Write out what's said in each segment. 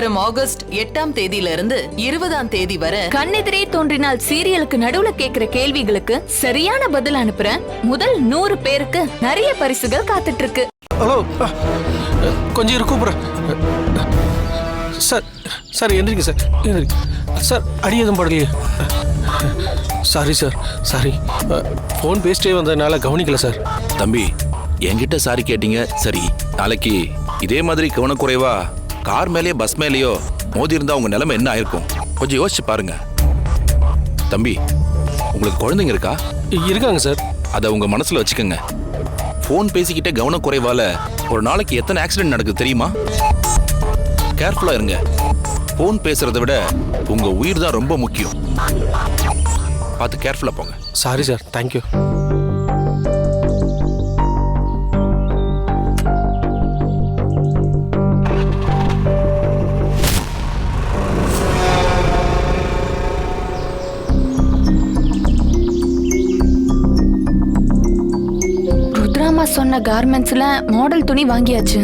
வரும் ஆகஸ்ட் எட்டாம் தேதியில இருந்து இருபதாம் தேதி வரை கண்ணெதிரே தோன்றினால் சீரியலுக்கு நடுவுல கேக்குற கேள்விகளுக்கு சரியான பதில் அனுப்புறேன். முதல் நூறு பேருக்கு நிறைய பரிசுகள் காத்துட்டு இருக்கு ஹலோ கொஞ்சம் இரு கூப்பிட்றேன் சார் சார் எந்திரிங்க சார் எந்திரிங்க. சார் அடி எதுவும் படலையே. சாரி சார் சாரி ஃபோன் பேசிட்டே வந்ததுனால கவனிக்கல சார் தம்பி என்கிட்ட சாரி கேட்டீங்க சரி. நாளைக்கு இதே மாதிரி கவனக்குறைவா கார் மேலேயோ பஸ் மேலேயோ மோதி இருந்தா உங்க நிலைமை என்ன ஆயிருக்கும்? கொஞ்சம் யோசிச்சு பாருங்க. தம்பி உங்களுக்கு குழந்தைங்க இருக்கா? இருக்காங்க சார். அதை உங்க மனசுல வச்சுக்கோங்க. ஃபோன் பேசிக்கிட்டே கவனக்குறைவால ஒரு நாளைக்கு எத்தனை ஆக்சிடென்ட் நடக்குது தெரியுமா? கேர்ஃபுல்லா இருங்க. ஃபோன் பேசுறதை விட உங்க உயிர் தான் ரொம்ப முக்கியம். பார்த்து கேர்ஃபுல்லா போங்க. சாரி சார் தேங்க்யூ சொன்ன கார்மெண்ட்ஸ்ல மாடல் துணி வாங்கியாச்சு.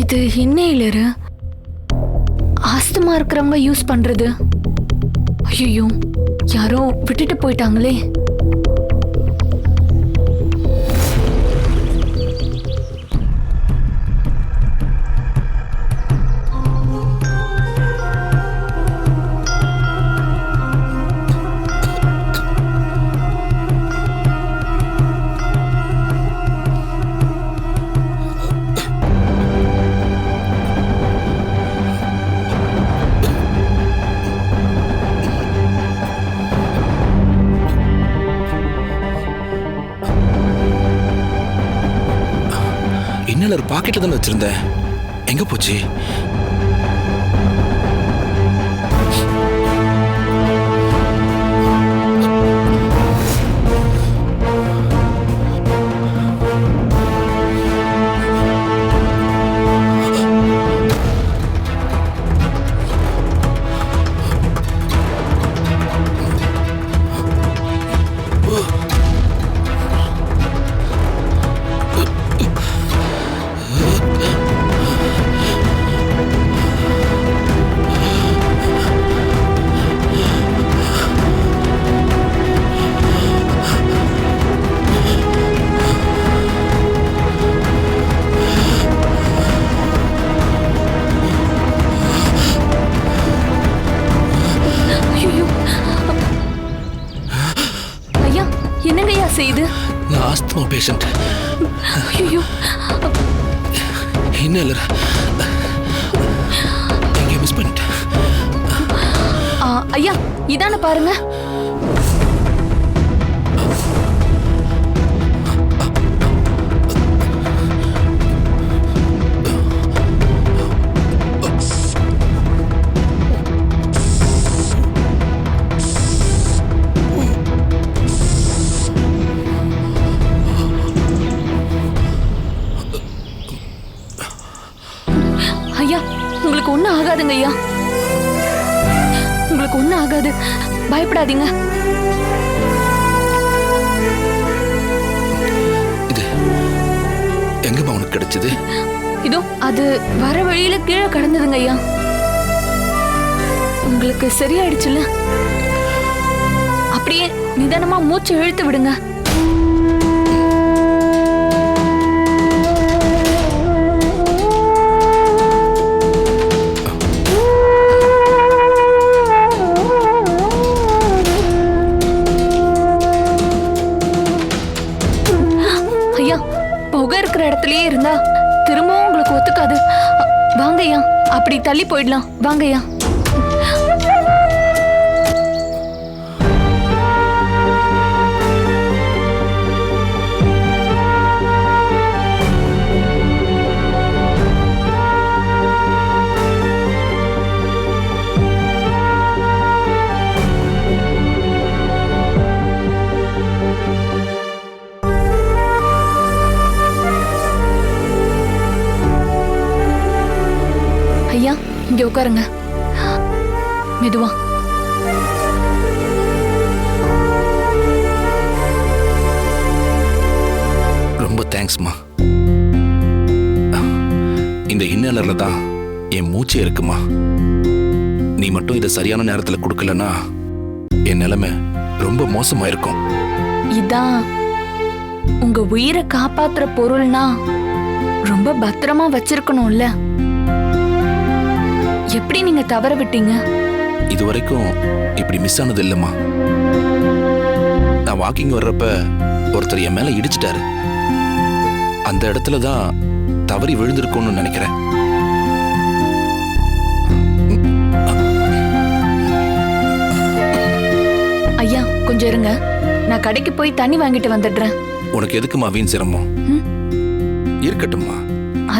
இது இன்னையிலரு இருக்கிறவங்க யூஸ் பண்றது? ஐயோ யாரோ விட்டுட்டு போயிட்டாங்களே. இன்னலர் பாக்கெட்ல தானே வச்சிருந்தேன். எங்க போச்சு? ஐயா இதான பாருங்க. ஐயா உங்களுக்கு ஒன்றும் ஆகாதுங்க ஐயா. ஆகாது. பயப்படாதீங்க. எங்கம்மா உனக்கு கிடைச்சது? இதோ அது வர வழியில கீழே கடந்ததுங்க ஐயா. உங்களுக்கு சரியாயிடுச்சுல்ல? அப்படியே நிதானமா மூச்சு இழுத்து விடுங்க. இடத்துலயே இருந்தா திரும்பவும் உங்களுக்கு ஒத்துக்காது. வாங்கய்யா அப்படி தள்ளி போயிடலாம். வாங்கய்யா. உட்காருங்க. மெதுவா. ரொம்ப தேங்க்ஸ்மா. இந்த இன்னலர்ல தான் என் மூச்சே இருக்குமா? நீ மட்டும் இதை சரியான நேரத்தில் கொடுக்கலன்னா என் நிலைமை ரொம்ப மோசமா இருக்கும் இதான் உங்க உயிரை காப்பாத்துற பொருள்னா ரொம்ப பத்திரமா வச்சிருக்கணும்ல. எப்படி நீங்க தவற விட்டீங்க? இது வரைக்கும் இப்படி மிஸ் ஆனது இல்லைம்மா. நான் வாக்கிங் வர்றப்ப ஒருத்தர் என் மேல இடிச்சிட்டாரு. அந்த இடத்துல தான் தவறி விழுந்திருக்கும்னு நினைக்கிறேன். ஐயா கொஞ்சம் இருங்க. நான் கடைக்கு போய் தண்ணி வாங்கிட்டு வந்துடுறேன். உனக்கு எதுக்குமா வீண் சிரமம். இருக்கட்டும்மா.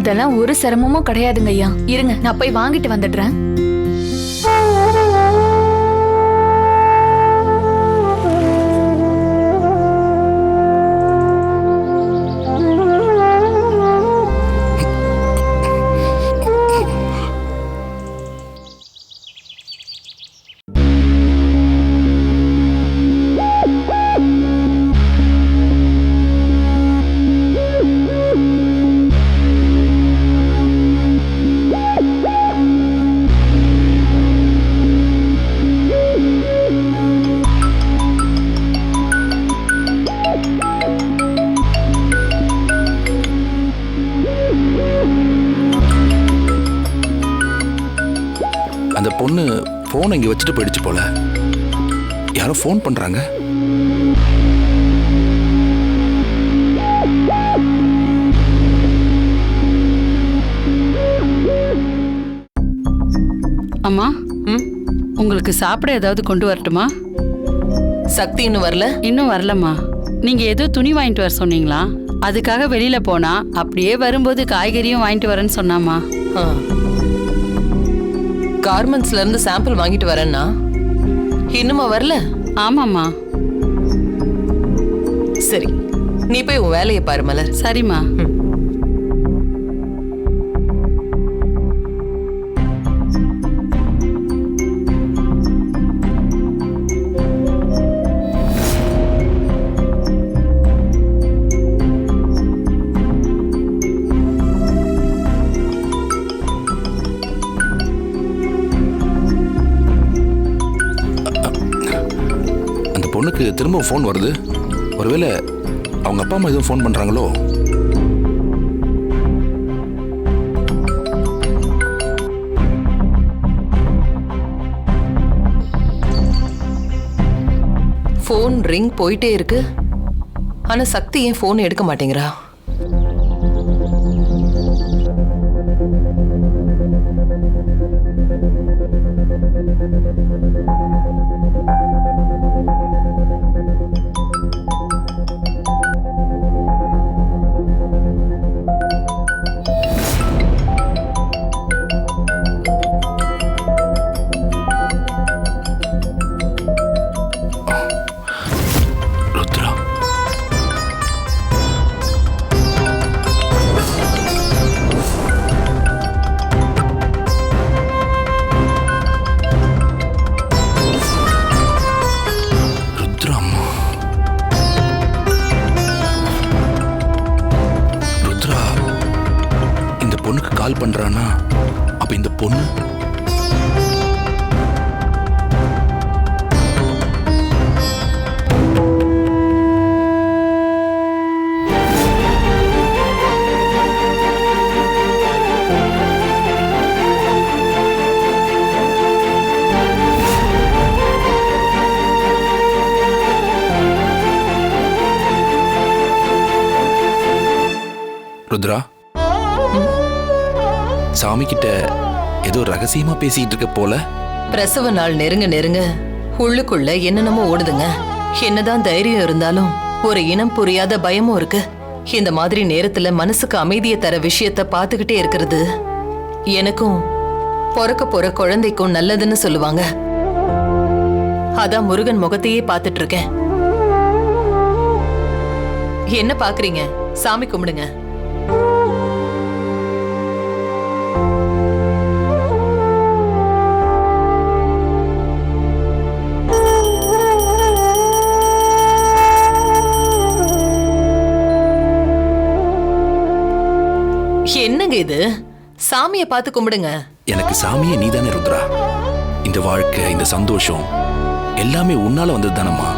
அதெல்லாம் ஒரு சிரமமும் கிடையாதுங்க ஐயா இருங்க நான் போய் வாங்கிட்டு வந்துடுறேன். அந்த பொண்ணு ஃபோனை இங்கே வச்சுட்டு போயிடுச்சு போல. யாரோ ஃபோன் பண்றாங்க. அம்மா ம்? உங்களுக்கு சாப்பிட ஏதாவது கொண்டு வரட்டுமா? சக்தி இன்னும் வரல? இன்னும் வரலம்மா. நீங்க ஏதோ துணி வாங்கிட்டு வர சொன்னீங்களா? அதுக்காக வெளியில போனா அப்படியே வரும்போது காய்கறியும் வாங்கிட்டு வரேன்னு சொன்னாமா கார்மெண்ட்ஸ்ல இருந்து சாம்பிள் வாங்கிட்டு வரேன்னா? இன்னுமா வரல? ஆமாம்மா. சரி நீ போய் உன் வேலையை பாரு மலர். சரிம்மா. அந்த பொண்ணுக்கு திரும்ப ஃபோன் வருது. ஒருவேளை அவங்க அப்பா அம்மா எதுவும் ஃபோன் பண்றாங்களோ? ஃபோன் ரிங் போயிட்டே இருக்கு. ஆனா சக்தி ஏன் ஃபோன் எடுக்க மாட்டேங்கிறா? கால் பண்றானா? அப்ப இந்த பொண்ணு? ருத்ரா? சாமி கிட்ட ஏதோ ரகசியமா பேசிட்டு இருக்க போல. பிரசவ நாள் நெருங்க நெருங்க உள்ளுக்குள்ள என்னென்னமோ ஓடுதுங்க. என்னதான் தைரியம் இருந்தாலும் ஒரு இனம் புரியாத பயமும் இருக்கு. இந்த மாதிரி நேரத்துல மனசுக்கு அமைதியை தர விஷயத்த பார்த்துக்கிட்டே இருக்கிறது எனக்கும் பிறக்க போற குழந்தைக்கும் நல்லதுன்னு சொல்லுவாங்க. அதான் முருகன் முகத்தையே பார்த்துட்டு இருக்கேன். என்ன பாக்குறீங்க சாமி கும்பிடுங்க. சாமியை பார்த்து கும்பிடுங்க. எனக்கு சாமியே நீதானே ருத்ரா. இந்த வாழ்க்கை இந்த சந்தோஷம் எல்லாமே உன்னால வந்தது தானம்மா.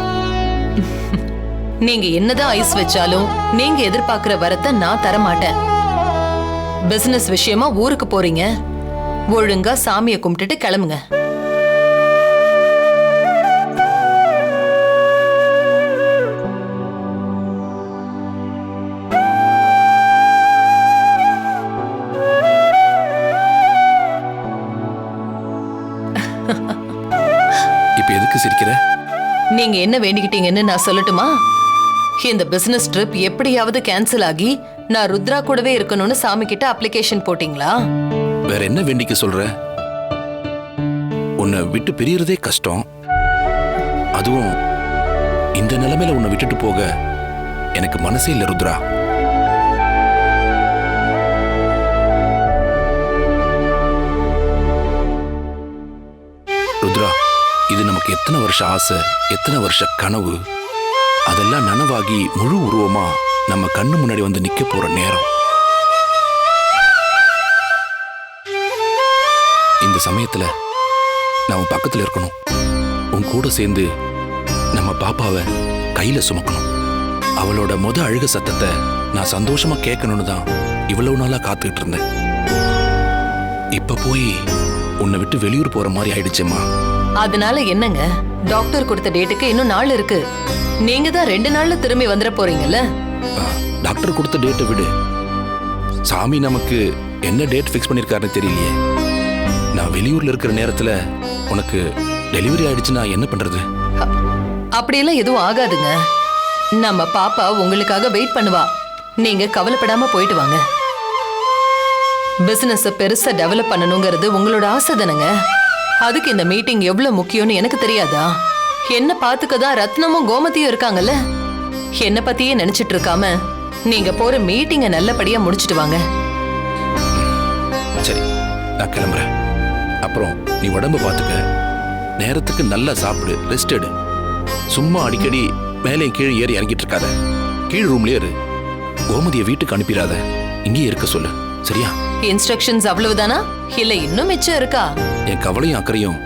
நீங்க என்னதான் ஐஸ் வச்சாலும் நீங்க எதிர்பார்க்கிற வரத்தை நான் தர மாட்டேன் பிசினஸ் விஷயமா ஊருக்கு போறீங்க. ஒழுங்கா சாமியை கும்பிட்டுட்டு கிளம்புங்க. நீங்க என்ன வேண்டிக்கிட்டீங்கன்னு நான் சொல்லட்டுமா? இந்த பிசினஸ் ட்ரிப் எப்படியாவது கேன்சல் ஆகி நான் ருத்ரா கூடவே இருக்கணும்னு சாமி கிட்ட அப்ளிகேஷன் போட்டீங்களா? வேற என்ன வேண்டிக்க சொல்ற? உன்னை விட்டு பிரியறதே கஷ்டம். அதுவும் இந்த நிலைமையில உன்னை விட்டுட்டு போக எனக்கு மனசே இல்லை ருத்ரா. எத்தனை வருஷ ஆசை எத்தனை வருஷ கனவு அதெல்லாம் நனவாகி முழு உருவமா நம்ம கண்ணு முன்னாடி வந்து நிக்க போற நேரம். இந்த சமயத்துல நான் உன் பக்கத்துல இருக்கணும். உன் கூட சேர்ந்து நம்ம பாப்பாவை கையில சுமக்கணும். அவளோட முத அழுக சத்தத்தை நான் சந்தோஷமா கேட்கணும்னு தான் இவ்வளவு நாளா காத்துக்கிட்டு இருந்தேன். இப்ப போய் உன்னை விட்டு வெளியூர் போற மாதிரி ஆயிடுச்சேம்மா. அதனால என்னங்க? டாக்டர் கொடுத்த டேட்டுக்கு இன்னும் நாள் இருக்கு. நீங்க தான் ரெண்டு நாள்ல திரும்பி வந்துட போறீங்கல்ல? டாக்டர் கொடுத்த டேட்டை விடு. சாமி நமக்கு என்ன டேட் ஃபிக்ஸ் பண்ணிருக்காருன்னு தெரியலையே. நான் வெளியூர்ல இருக்கிற நேரத்துல உனக்கு டெலிவரி ஆயிடுச்சுன்னா என்ன பண்றது? அப்படியெல்லாம் எதுவும் ஆகாதுங்க. நம்ம பாப்பா உங்களுக்காக வெயிட் பண்ணுவா. நீங்க கவலைப்படாம போயிட்டு வாங்க. பிசினஸ் பெருசா டெவலப் பண்ணணுங்கிறது உங்களோட ஆசை தானேங்க? அதுக்கு இந்த மீட்டிங் எவ்வளவு முக்கியம்னு எனக்கு தெரியாதா? என்ன பாத்துக்கதான் ரத்னமும் கோமதியும் இருக்காங்கல்ல? என்ன பத்தியே நினைச்சிட்டு இருக்காம நீங்க போற மீட்டிங்க நல்லபடியா முடிச்சிட்டு வாங்க. சரி நான் கிளம்புறேன். அப்புறம் நீ உடம்ப பார்த்துக்க. நேரத்துக்கு நல்லா சாப்பிடு ரெஸ்ட் எடு. சும்மா அடிக்கடி மேலே கீழே ஏறி இறங்கிட்டு இருக்காத. கீழ் ரூம்லயே இரு. கோமதியை வீட்டுக்கு அனுப்பிடாத. இங்கேயே இருக்க சொல்லு. சரியா? இன்ஸ்ட்ரக்ஷன்ஸ் அவ்வளவுதானா? இல்ல இன்னும் மிச்சம் இருக்கா? என் கவலையும் அக்கறையும்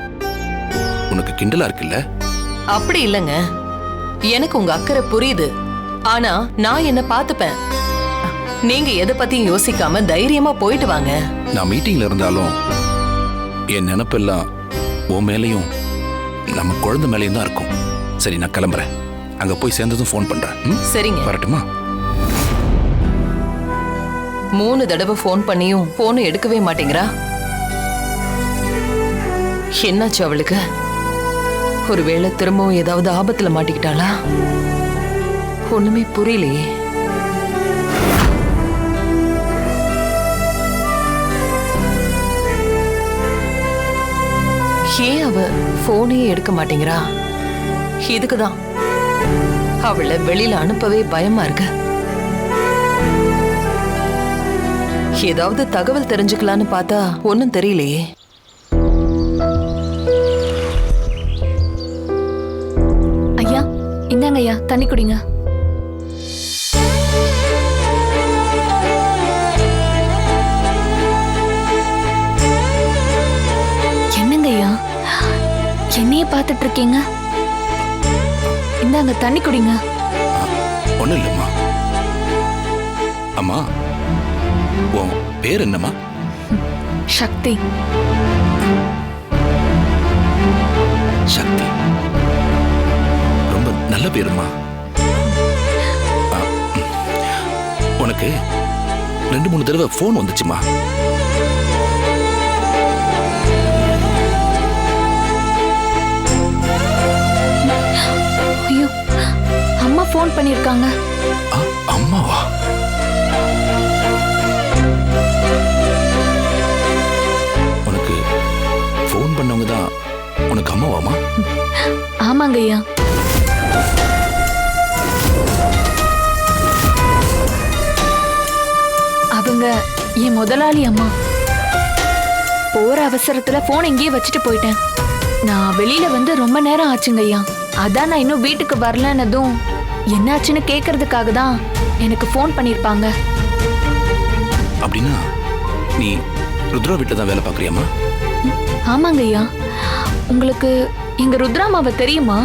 உனக்கு கிண்டலா இருக்குல்ல? அப்படி இல்லைங்க. எனக்கு உங்க அக்கறை புரியுது. ஆனா நான் என்ன பாத்துப்பேன் நீங்க எதை பத்தியும் யோசிக்காம தைரியமா போயிட்டு வாங்க. நான் மீட்டிங்ல இருந்தாலும் என் நினப்பெல்லாம் உன் மேலேயும் நம்ம குழந்தை மேலேயும் தான் இருக்கும். சரி நான் கிளம்புறேன். அங்க போய் சேர்ந்ததும் ஃபோன் பண்றேன்? சரிங்க. வரட்டுமா? மூணு தடவை ஃபோன் பண்ணியும் போன் எடுக்கவே மாட்டேங்கிறா. என்னாச்சு அவளுக்கு? ஒருவேளை திரும்பவும் ஏதாவது ஆபத்துல மாட்டிக்கிட்டாளா? ஒண்ணுமே புரியலையே. ஏன் அவ போனையே எடுக்க மாட்டேங்கிறா? இதுக்குதான். அவளை வெளியில அனுப்பவே பயமா இருக்கு. ஏதாவது தகவல் தெரிஞ்சுக்கலான்னு பார்த்தா ஒன்னும் தெரியலையே. இந்தாங்க ஐயா தண்ணி குடிங்க. என்னங்க ஐயா என்னையே பார்த்துட்டு இருக்கீங்க இந்தாங்க தண்ணி குடிங்க. ஒன்றும் இல்லைம்மா. அம்மா உன் பேர் என்னம்மா? சக்தி. சக்தி. நல்ல பேருமா. உனக்கு ரெண்டு மூணு தடவை ஃபோன் வந்துச்சுமா? ஐயோ அம்மா ஃபோன் பண்ணியிருக்காங்க. அம்மாவா? உனக்கு ஃபோன் பண்ணவங்க தான் உனக்கு அம்மாவாமா ஆமாங்க ஐயா அவங்க என் முதலாளி அம்மா. போற அவசரத்துல போன் இங்கேயே வச்சுட்டு போயிட்டேன். நான் வெளியில வந்து ரொம்ப நேரம் ஆச்சுங்க ஐயா. அதான் நான் இன்னும் வீட்டுக்கு வரலன்னதும் என்னாச்சுன்னு கேக்குறதுக்காக தான் எனக்கு ஃபோன் பண்ணிருப்பாங்க. அப்படின்னா நீ ருத்ரா வீட்டில் தான் வேலை பார்க்குறியாம்மா? ஆமாங்க ஐயா. உங்களுக்கு எங்க ருத்ராமாவை தெரியுமா?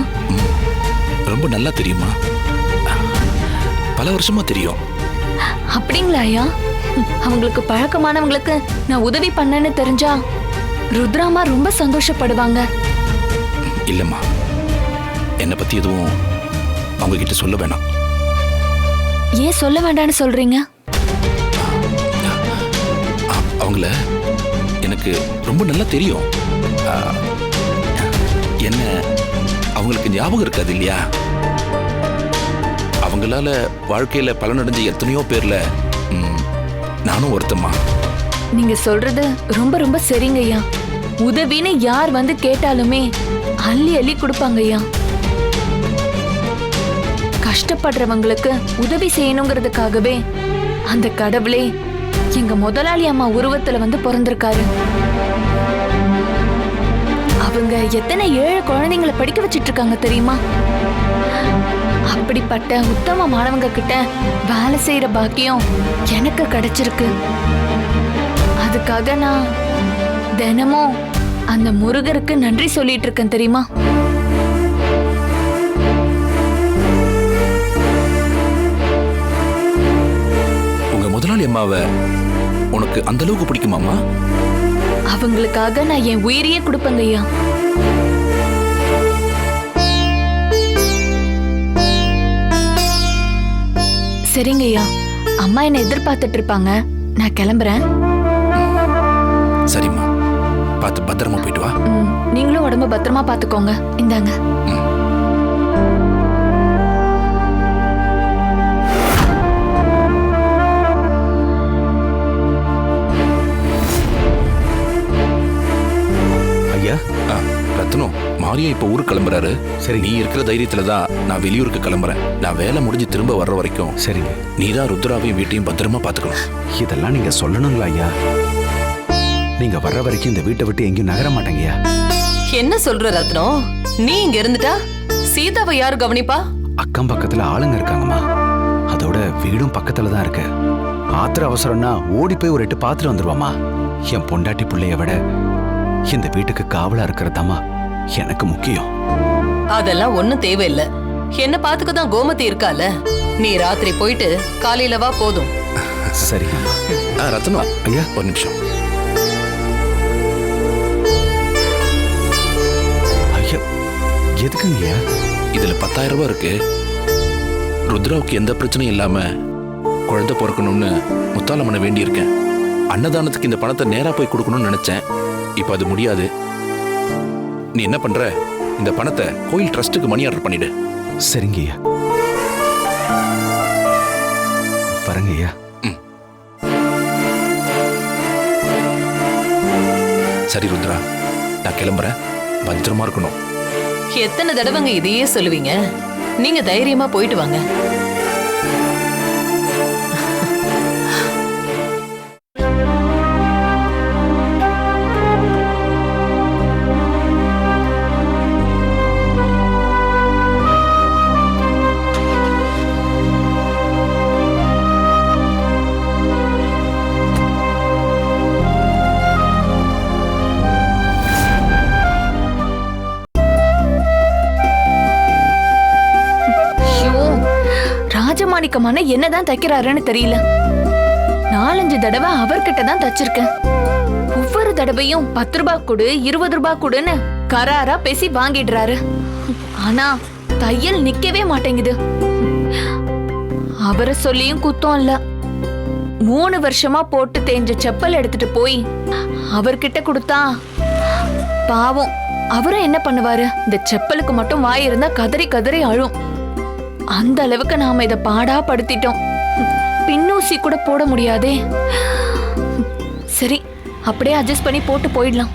ரொம்ப நல்லா தெரியுமா பல வருஷமா தெரியும். அப்படிங்களா ஐயா? அவங்களுக்கு பழக்கமானவங்களுக்கு நான் உதவி பண்ணேன்னு தெரிஞ்சா ருத்ராமா ரொம்ப சந்தோஷப்படுவாங்க. இல்லைம்மா. என்னை பற்றி எதுவும் அவங்க கிட்ட சொல்ல வேணாம். ஏன் சொல்ல வேண்டாம்னு சொல்றீங்க? அவங்கள எனக்கு ரொம்ப நல்லா தெரியும். என்ன அவங்களுக்கு ஞாபகம் இருக்காது இல்லையா? அவங்களால வாழ்க்கையில பலனடைஞ்ச எத்தனையோ பேர்ல நானும் ஒருத்தம்மா. நீங்க சொல்றது ரொம்ப ரொம்ப சரிங்க ஐயா. உதவின்னு யார் வந்து கேட்டாலுமே அள்ளி அள்ளி கொடுப்பாங்க ஐயா. கஷ்டப்படுறவங்களுக்கு உதவி செய்யணுங்கிறதுக்காகவே அந்த கடவுளே எங்க முதலாளி அம்மா உருவத்துல வந்து பிறந்திருக்காரு. அவங்க எத்தனை ஏழு குழந்தைங்களை படிக்க வச்சிட்டு இருக்காங்க தெரியுமா? அப்படிப்பட்ட உத்தம மாணவங்க கிட்ட வேலை செய்யற பாக்கியம் எனக்கு கிடைச்சிருக்கு. அதுக்காக நான் தினமும் அந்த முருகருக்கு நன்றி சொல்லிட்டு இருக்கேன் தெரியுமா? உங்க முதலாளி அம்மாவை உனக்கு அந்த அளவுக்கு பிடிக்குமாமா அவங்களுக்காக நான் என் உயிரையே கொடுப்பேங்க ஐயா. சரிங்க ஐயா அம்மா என்னை எதிர்பார்த்துட்டு இருப்பாங்க நான் கிளம்புறேன். சரிம்மா. பார்த்து பத்திரமா போயிட்டு வா. நீங்களும் உடம்ப பத்திரமா பாத்துக்கோங்க இந்தாங்க. மாரியா இப்ப ஊருக்கு கிளம்புறாரு. சரி. நீ இருக்கிற தைரியத்துல தான் நான் வெளியூருக்கு கிளம்புறேன். நான் வேலை முடிஞ்சு திரும்ப வர்ற வரைக்கும் சரிங்க. நீ தான் ருத்ராவையும் வீட்டையும் பத்திரமா பாத்துக்கணும் இதெல்லாம் நீங்க சொல்லணுங்களா ஐயா. நீங்க வர்ற வரைக்கும் இந்த வீட்டை விட்டு எங்கேயும் நகர மாட்டேங்கய்யா என்ன சொல்ற ரத்னம் நீ இங்க இருந்துட்டா? சீதாவை யாரு கவனிப்பா? அக்கம் பக்கத்துல ஆளுங்க இருக்காங்கம்மா. அதோட வீடும் பக்கத்துல தான் இருக்கு. ஆத்திர அவசரம்னா ஓடி போய் ஒரு எட்டு பாத்துட்டு வந்துருவாமா என் பொண்டாட்டி பிள்ளைய விட இந்த வீட்டுக்கு காவலா இருக்கிறதாம்மா. எனக்கு முக்கியம். அதெல்லாம் ஒண்ணும் தேவையில்ல. என்ன பாத்துக்க தான் கோமதி இருக்கால. நீ ராத்திரி போயிட்டு காலையில வா போதும். ஆ, ரத்னம் ஐயா. ஒரு நிமிஷம். ஐயா எதுக்குங்க ஐயா? இதுல பத்தாயிரம் ரூபாய் இருக்கு. ருத்ராவுக்கு எந்த பிரச்சனையும் இல்லாம குழந்தை பிறக்கணும்னு முத்தாலம்மனை வேண்டியிருக்கேன். அன்னதானத்துக்கு இந்த பணத்தை நேரா போய் கொடுக்கணும்னு நினைச்சேன். இப்போ அது முடியாது. நீ என்ன பண்ற? இந்த பணத்தை கோயில் ட்ரஸ்ட்டுக்கு மணி ஆர்டர் பண்ணிடு. சரிங்க ஐயா. வரங்க ஐயா. சரி ருத்ரா நான் கிளம்புறேன். பத்திரமா இருக்கணும். எத்தனை தடவைங்க இதையே சொல்லுவீங்க? நீங்க தைரியமா போயிட்டு வாங்க. ராஜமாணிக்கமான என்னதான் தைக்கிறாருன்னு தெரியல. நாலஞ்சு தடவை அவர்கிட்ட தான் தச்சிருக்கேன். ஒவ்வொரு தடவையும் பத்து ரூபாய் கொடு இருபது ரூபாய் கொடுன்னு கராரா பேசி வாங்கிடுறாரு. ஆனா தையல் நிக்கவே மாட்டேங்குது. அவரை சொல்லியும் குத்தம் இல்ல. மூணு வருஷமா போட்டு தேஞ்ச செப்பல் எடுத்துட்டு போய் அவர்கிட்ட கொடுத்தா பாவம். அவரும் என்ன பண்ணுவாரு? இந்த செப்பலுக்கு மட்டும் வாய் இருந்தா கதறி கதறி அழும். அந்த அளவுக்கு நாம இத பாடா படுத்திட்டோம் பின்னூசி கூட போட முடியாதே. சரி அப்படியே அட்ஜஸ்ட் பண்ணி போட்டு போயிடலாம்.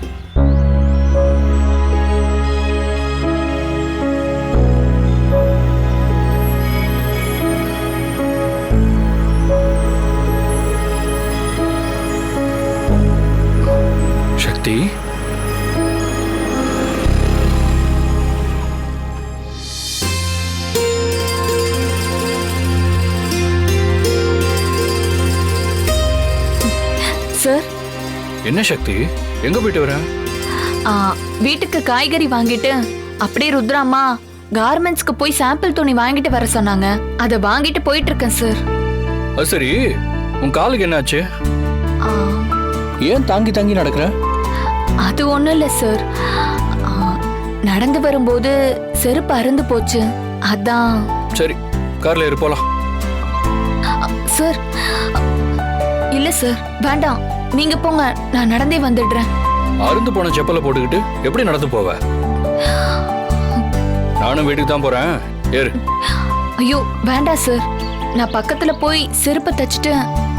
என்ன சக்தி? எங்க போயிட்டு வர? வீட்டுக்கு காய்கறி வாங்கிட்டு அப்படியே ருத்ராமா கார்மெண்ட்ஸ்க்கு போய் சாம்பிள் துணி வாங்கிட்டு வர சொன்னாங்க. அதை வாங்கிட்டு போயிட்டு இருக்கேன் சார் சரி. உன் காலுக்கு என்னாச்சு? ஏன் தாங்கி தாங்கி நடக்கிற? அது ஒண்ணும் இல்ல சார் நடந்து வரும்போது செருப்பு அறுந்து போச்சு. அதான். சரி கார்ல போலாம். ஆ, சார் இல்ல சார் வேண்டாம். நீங்க போங்க நான் நடந்தே வந்துடுறேன். அருந்து போன செப்பலை போட்டுக்கிட்டு எப்படி நடந்து போவ? நானும் வீட்டுக்கு தான் போறேன். ஏறு. ஐயோ வேண்டாம் சார் நான் பக்கத்துல போய் செருப்பை தச்சுட்டு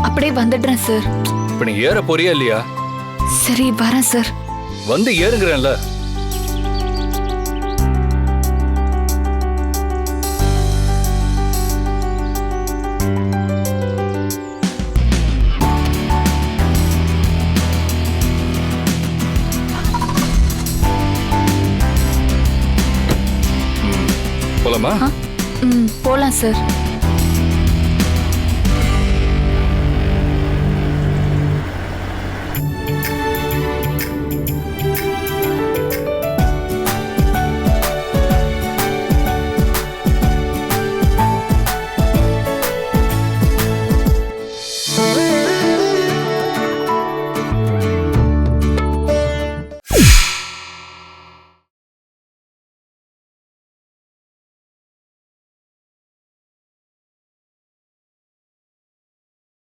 அப்படியே வந்துடுறேன் சார் இப்ப நீ ஏற போறியா இல்லையா? சரி வரேன் சார் வந்து ஏறுங்கிறேன்ல. போலாமா? போலாம் சார்.